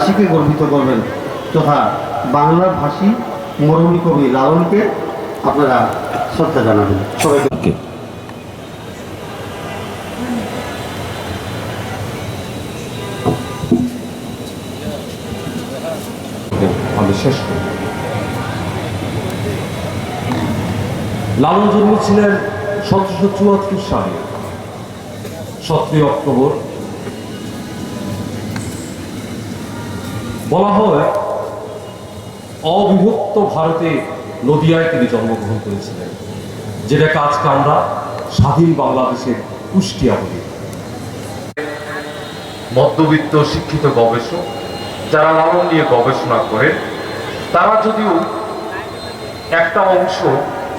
ভাষীকে গর্বিত করবেন। তথা বাংলার ভাষী মরমী কবি লালনকে আপনারা শ্রদ্ধা জানাবেন। সবাইকে ওকে। আমি শেষ করি। লালন জন্মেছিলেন সতেরোশো চুয়াত্তর সালে সতেরোই অক্টোবর বলা হয় অবিভক্ত ভারতে নদিয়ায় তিনি জন্মগ্রহণ করেছিলেন যেটাকে আজকে আমরা স্বাধীন বাংলাদেশের কুষ্টিয়া বলি। মধ্যবিত্ত শিক্ষিত গবেষক যারা লালন নিয়ে গবেষণা করেন তারা যদিও একটা অংশ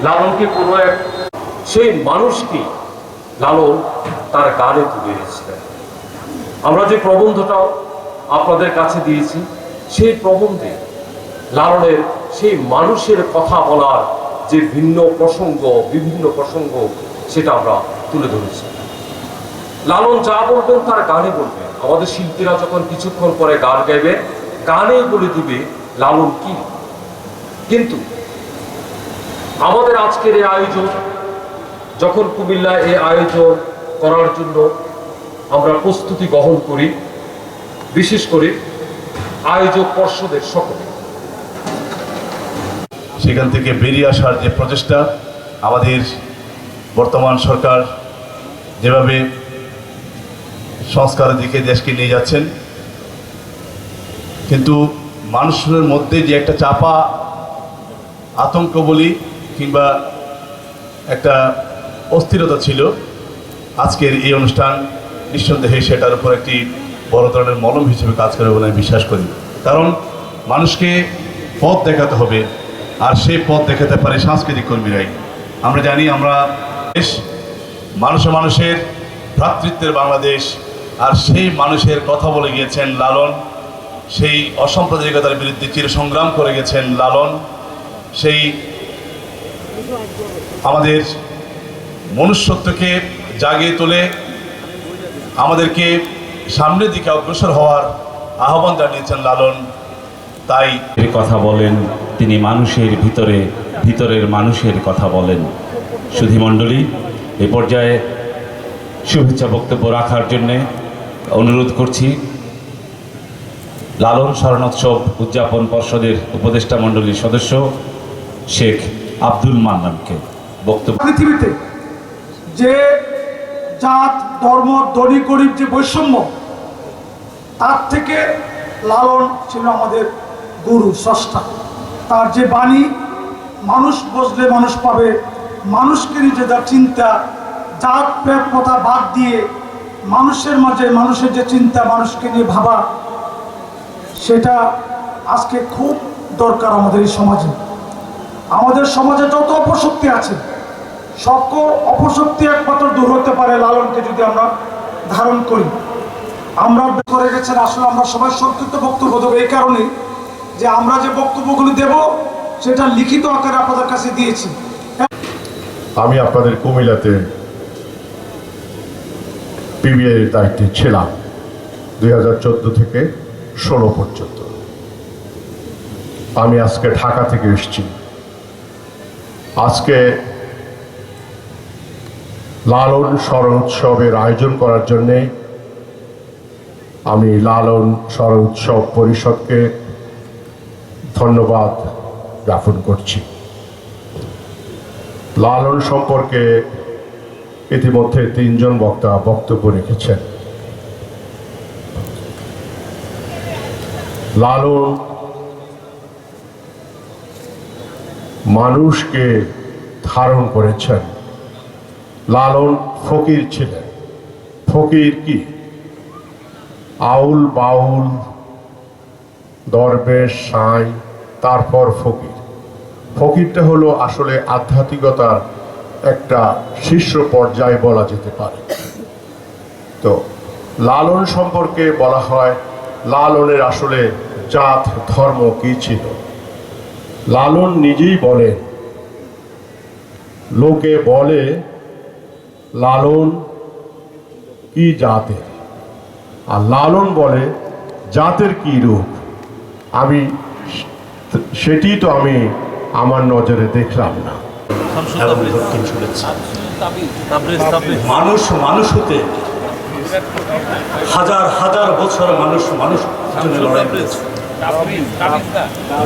লালনকে কোনো এক সেই মানুষকে লালন তার গানে তুলে এনেছিলেন। আমরা যে প্রবন্ধটা আপনাদের কাছে দিয়েছি সেই প্রবন্ধে, লালনের সেই মানুষের কথা বলার যে ভিন্ন প্রসঙ্গ, বিভিন্ন প্রসঙ্গ, সেটা আমরা তুলে ধরেছি। লালন যা বলবেন তার গানে বলবেন। আমাদের শিল্পীরা যখন কিছুক্ষণ পরে গান গাইবে, গানে বলে দিবে লালন কি? কিন্তু আমাদের আজকের এই আয়োজন, যখন কুমিল্লা এই আয়োজন করার জন্য আমরা প্রস্তুতি গ্রহণ করি, বিশেষ করে আয়োজক পর্ষদের সকলে। সেখান থেকে বেরিয়ে আসার যে প্রচেষ্টা, আমাদের বর্তমান সরকার যেভাবে সংস্কারের দিকে দেশকে নিয়ে যাচ্ছেন, কিন্তু মানুষের মধ্যে যে একটা চাপা আতঙ্ক বলি কিংবা একটা অস্থিরতা ছিল, আজকের এই অনুষ্ঠান নিঃসন্দেহে সেটার উপর একটি বড় ধরনের মলম হিসেবে কাজ করে বলে আমি বিশ্বাস করি। কারণ মানুষকে পথ দেখাতে হবে, আর সেই পথ দেখাতে পারে সাংস্কৃতিক কর্মীরাই। আমরা জানি আমরা দেশ মানুষে মানুষের ভ্রাতৃত্বের বাংলাদেশ, আর সেই মানুষের কথা বলে গিয়েছেন লালন, সেই অসাম্প্রদায়িকতার বিরুদ্ধে চির সংগ্রাম করে গেছেন লালন, সেই আমাদের মনুষ্যত্বকে জাগিয়ে তোলে, আমাদেরকে সামনের দিকে অগ্রসর হওয়ার আহ্বান জানিয়েছেন লালন। তাই কথা বলেন তিনি মানুষের ভিতরে ভিতরের মানুষের কথা বলেন। সুধী মণ্ডলী এ পর্যায়ে শুভেচ্ছা বক্তব্য রাখার জন্যে অনুরোধ করছি। লালন স্মরণোৎসব উদযাপন পর্ষদের উপদেষ্টা মণ্ডলীর সদস্য শেখ আব্দুল মান্নানকে বক্তব্য পৃথিবীতে যে জাত ধর্ম, ধনী, গরিব যে বৈষম্য, তার থেকে লালন ছিল আমাদের গুরু, স্রষ্টা। তার যে বাণী, মানুষ বসলে মানুষ পাবে। মানুষকে নিজে যার চিন্তা, জাত পেট কথা বাদ দিয়ে মানুষের মাঝে মানুষের যে চিন্তা, মানুষকে নিয়ে ভাবা, সেটা আজকে খুব দরকার আমাদের এই সমাজে। আমাদের সমাজে যত অপশক্তি আছে সকল অপশক্তি একমাত্র দূর হতে পারে লালনকে যদি আমরা ধারণ করি। আমরা করে গেছেন, আসলে আমরা সবাই সংক্ষিপ্ত বক্তব্য দেবো। এই কারণে যে আমরা যে বক্তব্যগুলি দেব, সেটা লিখিত আকারে আপনাদের কাছে দিয়েছি। আমি আপনাদের কুমিল্লাতে পিবিআই দায়িত্বে ছিলাম, দুই হাজার চোদ্দ থেকে ষোলো পর্যন্ত। আমি আজকে ঢাকা থেকে এসেছি। আজকে লালন স্মরণ উৎসবের আয়োজন করার জন্যে আমি লালন স্মরণ উৎসব পরিষদকে ধন্যবাদ জ্ঞাপন করছি। লালন সম্পর্কে ইতিমধ্যে তিনজন বক্তা বক্তব্য রেখেছেন। লালন মানুষকে ধারণ করেছেন। লালন ফকির ছিলেন। ফকির কি? আউল বাউল, দরবেশ, সাঁই, তারপর ফকির। ফকিরটা হলো আসলে আধ্যাত্মিকতার একটা শীর্ষ পর্যায়ে বলা যেতে পারে। তো লালন সম্পর্কে বলা হয়, লালনের আসলে জাত, ধর্ম কি ছিল? লালন নিজেই বলে, লোকে বলে লালন কি জাতের? আর লালন বলে জাতের কি রূপ? আমি সেটি তো আমি আমার নজরে দেখলাম না। মানুষ মানুষ হতে হাজার হাজার বছর মানুষ মানুষ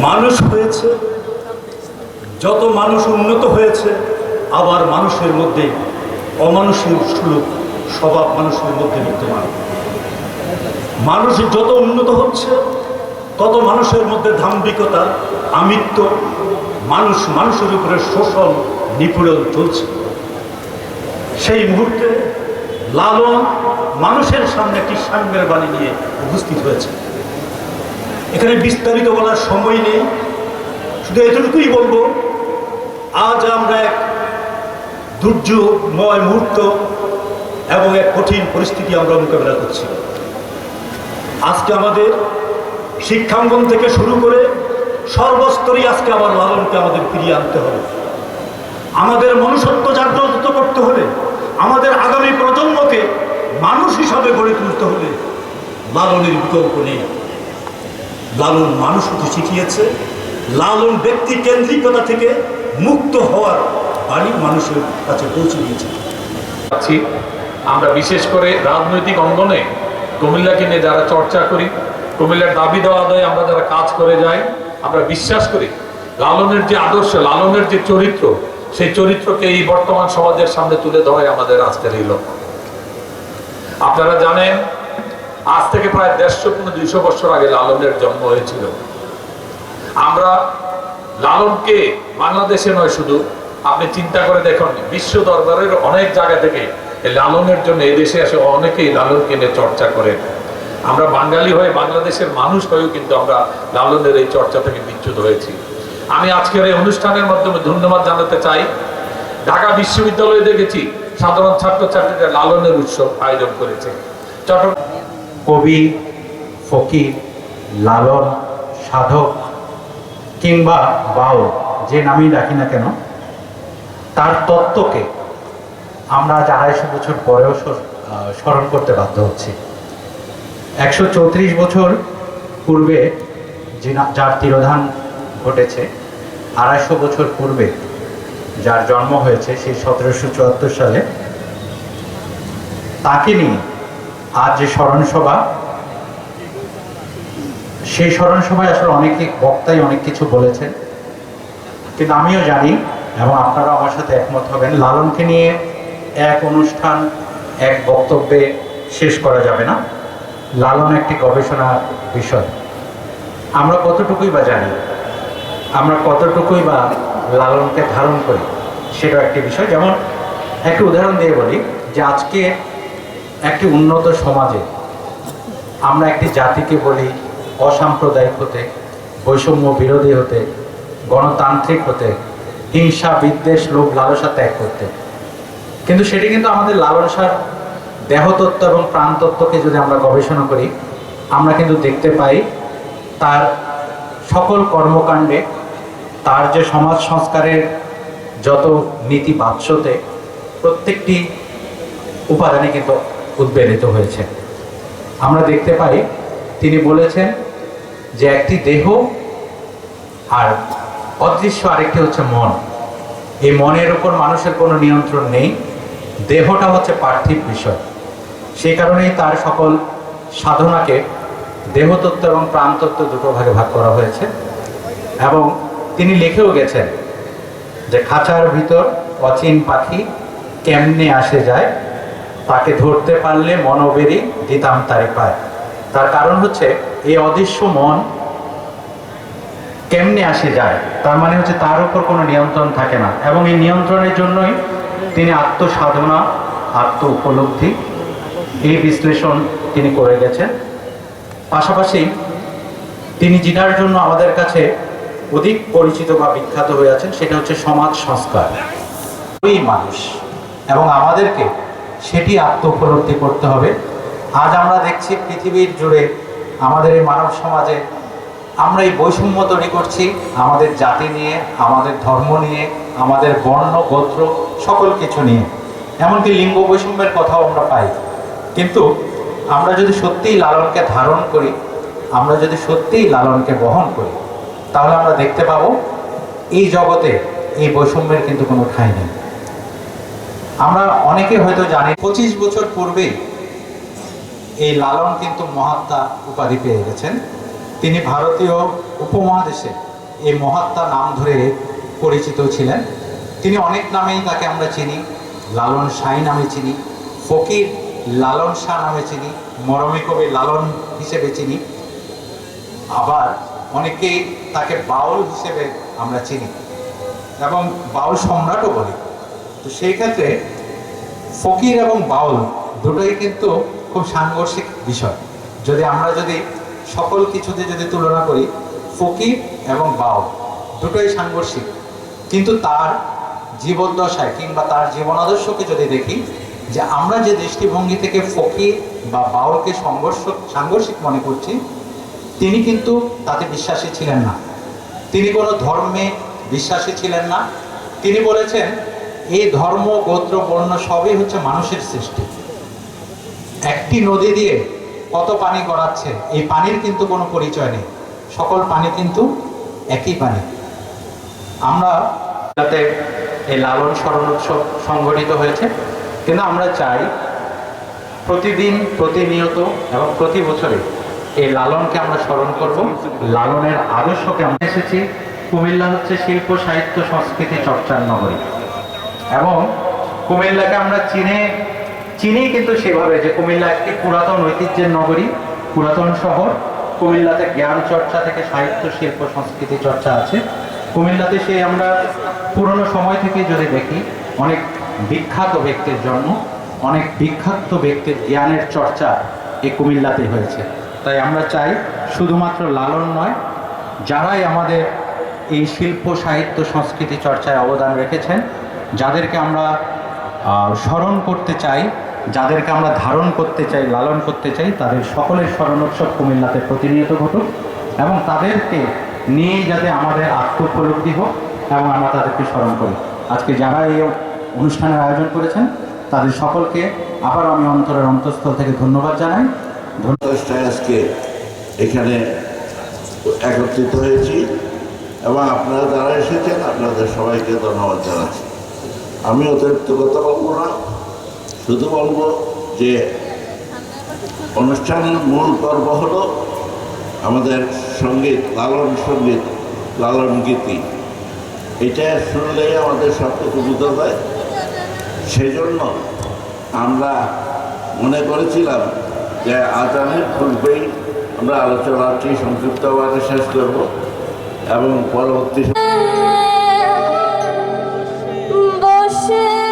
মানুষ হয়েছে, যত মানুষ উন্নত হয়েছে, আবার মানুষের মধ্যে অমানুষের সুলভ, স্বভাব মানুষের মধ্যে বিদ্যমান। মানুষ যত উন্নত হচ্ছে, তত মানুষের মধ্যে ধাম্বিকতা, আমিত্ব, মানুষ মানুষের উপরে শোষণ, নিপীড়ন চলছে। সেই মুহূর্তে লালন মানুষের সামনে একটি সাম্যের বাণী নিয়ে উপস্থিত হয়েছে। এখানে বিস্তারিত বলার সময় নেই, শুধু এতটুকুই বলব, আজ আমরা এক দুর্যোগময় মুহূর্ত এবং এক কঠিন পরিস্থিতি আমরা মোকাবেলা করছি। আজকে আমাদের শিক্ষাঙ্গন থেকে শুরু করে সর্বস্তরেই আজকে আবার লালনকে আমাদের ফিরিয়ে আনতে হবে। আমাদের মনুষ্যত্ব জাগ্রত করতে হলে, আমাদের আগামী প্রজন্মকে মানুষ হিসাবে গড়ে তুলতে হলে লালনের বিকল্প নেই। লালন মানুষ হতে শিখিয়েছে, লালন ব্যক্তি কেন্দ্রিকতা থেকে মুক্ত হওয়ার বাণী মানুষের কাছে পৌঁছে দিয়েছে। আমরা বিশেষ করে রাজনৈতিক অঙ্গনে কুমিল্লাকে নিয়ে যারা চর্চা করি, কুমিল্লার দাবি দেওয়া দেয় আমরা যারা কাজ করে যাই, আমরা বিশ্বাস করি লালনের যে আদর্শ, লালনের যে চরিত্র, সেই চরিত্রকে এই বর্তমান সমাজের সামনে তুলে ধরাই আমাদের আজকের এই লক্ষ্য। আপনারা জানেন, আজ থেকে প্রায় দেড়শো পনেরো দুইশো বছর আগে লালনের জন্ম হয়েছিল। আমরা লালনকে বাংলাদেশে নয় শুধু আপনি চিন্তা করে দেখুন, বিশ্ব দরবারের অনেক জায়গা থেকে লালনের জন্য এই দেশে এসে অনেকেই লালনকে নিয়ে চর্চা করেন আমরা বাঙালি হয়ে বাংলাদেশের মানুষ হয়েও কিন্তু আমরা লালনের এই চর্চা থেকে বিচ্যুত হয়েছি। আমি আজকের এই অনুষ্ঠানের মাধ্যমে ধন্যবাদ জানাতে চাই। ঢাকা বিশ্ববিদ্যালয়ে দেখেছি সাধারণ ছাত্রছাত্রীরা লালনের উৎসব আয়োজন করেছে। চট্টগ্রাম কবি, ফকির, লালন, সাধক কিংবা বাউল, যে নামই ডাকি না কেন তার তত্ত্বকে আমরা আজ আড়াইশো বছর পরেও স্মরণ করতে বাধ্য হচ্ছি। একশো চৌত্রিশ বছর পূর্বে যার তিরোধান ঘটেছে, আড়াইশো বছর পূর্বে যার জন্ম হয়েছে সেই সতেরোশো চুয়াত্তর সালে, তাকে নিয়ে আজ যে স্মরণসভা, সেই স্মরণসভায় আসলে অনেক বক্তাই অনেক কিছু বলেছেন। কিন্তু আমিও জানি এবং আপনারা আমার সাথে একমত হবেন। লালনকে নিয়ে এক অনুষ্ঠান, এক বক্তব্যে শেষ করা যাবে না। লালন একটি গবেষণা বিষয়। আমরা কতটুকুই বা জানি? আমরা কতটুকুই বা লালনকে ধারণ করি? সেটা একটি বিষয়। যেমন একটি উদাহরণ দিয়ে বলি যে আজকে একটি উন্নত সমাজে আমরা একটি জাতিকে বলি অসাম্প্রদায়িক হতে, বৈষম্য বিরোধী হতে, গণতান্ত্রিক হতে হিংসা, বিদ্বেষ, লোভ, লালসা ত্যাগ করতে। কিন্তু সেটি কিন্তু আমাদের লালসার দেহতত্ত্ব এবং প্রাণতত্ত্বকে যদি আমরা গবেষণা করি, আমরা কিন্তু দেখতে পাই তার সকল কর্মকাণ্ডে, তার যে সমাজ সংস্কারের যত নীতি বাৎসতে প্রত্যেকটি উপাদানে কিন্তু উদ্বেলিত হয়েছে। আমরা দেখতে পাই, তিনি বলেছেন যে একটি দেহ আর অদৃশ্য আরেকটি হচ্ছে মন। এই মনের উপর মানুষের কোনো নিয়ন্ত্রণ নেই। দেহটা হচ্ছে পার্থিব বিষয়। সেই কারণেই তার সকল সাধনাকে দেহতত্ত্ব এবং প্রাণতত্ত্ব দুটো ভাগে ভাগ করা হয়েছে। এবং তিনি লিখেও গেছেন যে খাঁচার ভিতর অচিন পাখি কেমনে আসে যায়, তাকে ধরতে পারলে মনোবেরি দিতাম তারে পায়। তার কারণ হচ্ছে এই অদৃশ্য মন কেমনে আসে যায়? তার মানে হচ্ছে তার উপর কোনো নিয়ন্ত্রণ থাকে না। এবং এই নিয়ন্ত্রণের জন্যই তিনি আত্মসাধনা, আত্ম উপলব্ধি এই বিশ্লেষণ তিনি করে গেছেন। পাশাপাশি তিনি যিনার জন্য আমাদের কাছে অধিক পরিচিত বা বিখ্যাত হয়ে আছেন, সেটা হচ্ছে সমাজ সংস্কার। ওই মানুষ এবং আমাদেরকে সেটি আত্ম উপলব্ধি করতে হবে। আজ আমরা দেখছি পৃথিবীর জুড়ে আমাদের এই মানব সমাজে আমরা এই বৈষম্য তৈরি করছি, আমাদের জাতি নিয়ে, আমাদের ধর্ম নিয়ে, আমাদের বর্ণ, গোত্র, সকল কিছু নিয়ে। এমনকি লিঙ্গ বৈষম্যের কথাও আমরা পাই। কিন্তু আমরা যদি সত্যিই লালনকে ধারণ করি, আমরা যদি সত্যিই লালনকে বহন করি, তাহলে আমরা দেখতে পাবো, এই জগতে এই বৈষম্যের কিন্তু কোনো ঠাঁই নেই। আমরা অনেকে হয়তো জানি, পঁচিশ বছর পূর্বে এই লালন কিন্তু মহাত্মা উপাধি পেয়ে গেছেন। তিনি ভারতীয় উপমহাদেশে এই মহাত্মা নাম ধরে পরিচিত ছিলেন। তিনি অনেক নামেই তাকে আমরা চিনি, লালন সাই নামে চিনি, ফকির লালন শাহ নামে চিনি, মরমী কবি লালন হিসেবে চিনি। আবার অনেকেই তাকে বাউল হিসেবে আমরা চিনি এবং বাউল সম্রাটও বলি। তো সেই ক্ষেত্রে ফকির এবং বাউল দুটোই কিন্তু খুব সাংঘর্ষিক বিষয়। যদি আমরা যদি সকল কিছুতে যদি তুলনা করি, ফকির এবং বাউল, দুটোই সাংঘর্ষিক। কিন্তু তার জীবদ্দশায় কিংবা তার জীবনাদর্শকে যদি দেখি, যে আমরা যে দৃষ্টিভঙ্গি থেকে ফকির বা বাউলকে সংঘর্ষ, সাংঘর্ষিক মনে করছি, তিনি কিন্তু তাতে বিশ্বাসী ছিলেন না। তিনি কোনো ধর্মে বিশ্বাসী ছিলেন না। তিনি বলেছেন, এই ধর্ম, গোত্র, বর্ণ সবই হচ্ছে মানুষের সৃষ্টি। একটি নদী দিয়ে কত পানি গড়াচ্ছে, এই পানির কিন্তু কোনো পরিচয় নেই। সকল পানি কিন্তু একই পানি। আমরা যাতে এই লালন স্মরণ উৎসব সংগঠিত হয়েছে, কিন্তু আমরা চাই প্রতিদিন, প্রতিনিয়ত এবং প্রতি বছরে এই লালনকে আমরা স্মরণ করব। লালনের আদর্শকে আমরা এসেছি। কুমিল্লা হচ্ছে শিল্প, সাহিত্য, সংস্কৃতি চর্চার নগরী। এবং কুমিল্লাকে আমরা চিনে চিনি কিন্তু সেভাবে যে কুমিল্লা একটি পুরাতন ঐতিহ্যের নগরী, পুরাতন শহর, কুমিল্লাতে জ্ঞান চর্চা থেকে সাহিত্য, শিল্প, সংস্কৃতি চর্চা আছে। কুমিল্লাতে সেই আমরা পুরনো সময় থেকে যদি দেখি, অনেক বিখ্যাত ব্যক্তির জন্ম, অনেক বিখ্যাত ব্যক্তির জ্ঞানের চর্চা এই কুমিল্লাতে হয়েছে। তাই আমরা চাই শুধুমাত্র লালন নয়, যারাই আমাদের এই শিল্প, সাহিত্য, সংস্কৃতি চর্চায় অবদান রেখেছেন, যাদেরকে আমরা স্মরণ করতে চাই যাদেরকে আমরা ধারণ করতে চাই, লালন করতে চাই, তাদের সকলের স্মরণোৎসব কুমিল্লাতে প্রতিনিয়ত ঘটুক এবং তাদেরকে নিয়ে যাতে আমাদের আত্মোপলব্ধি হোক এবং আমরা তাদেরকে স্মরণ করি। আজকে যারা এই অনুষ্ঠানের আয়োজন করেছেন, তাদের সকলকে আবার আমি অন্তরের অন্তঃস্থল থেকে ধন্যবাদ জানাই। আজকে এখানে একত্রিত হয়েছি এবং আপনারা যারা এসেছেন, আপনাদের সবাইকে ধন্যবাদ জানাচ্ছি। আমি অতিরিক্ত কথা বলব না। শুধু বলব যে অনুষ্ঠানের মূল পর্ব হলো আমাদের সংগীত, লালন সংগীত, লালন গীতি। এটা শুনলেই আমাদের সব কিছু বুঝতে যায়। সেই জন্য আমরা মনে করেছিলাম যে আজানের পূর্বেই আমরা আলোচনাটি সংক্ষিপ্তভাবে শেষ করব এবং পরবর্তী বসে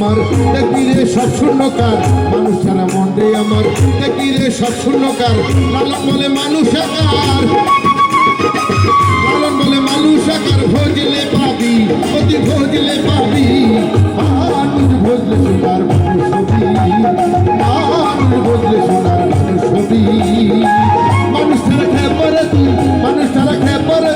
আমার। দেখবি রে, সব শূন্যকার। মানুষ ছাড়া মন রে আমার। দেখবি রে, সব শূন্যকার। লালন বলে মানুষ আকার লালন বলে মানুষ আকার ভোজলে পাবি, অতি ভোজলে পাবি। মানুষ ভোজলে সোনার মানুষ হবি। মানুষ ভোজলে সোনার মানুষ হবি। মানুষ ছাড়া খেয়ে পরে তুই, মানুষ ছাড়া খেয়ে পরে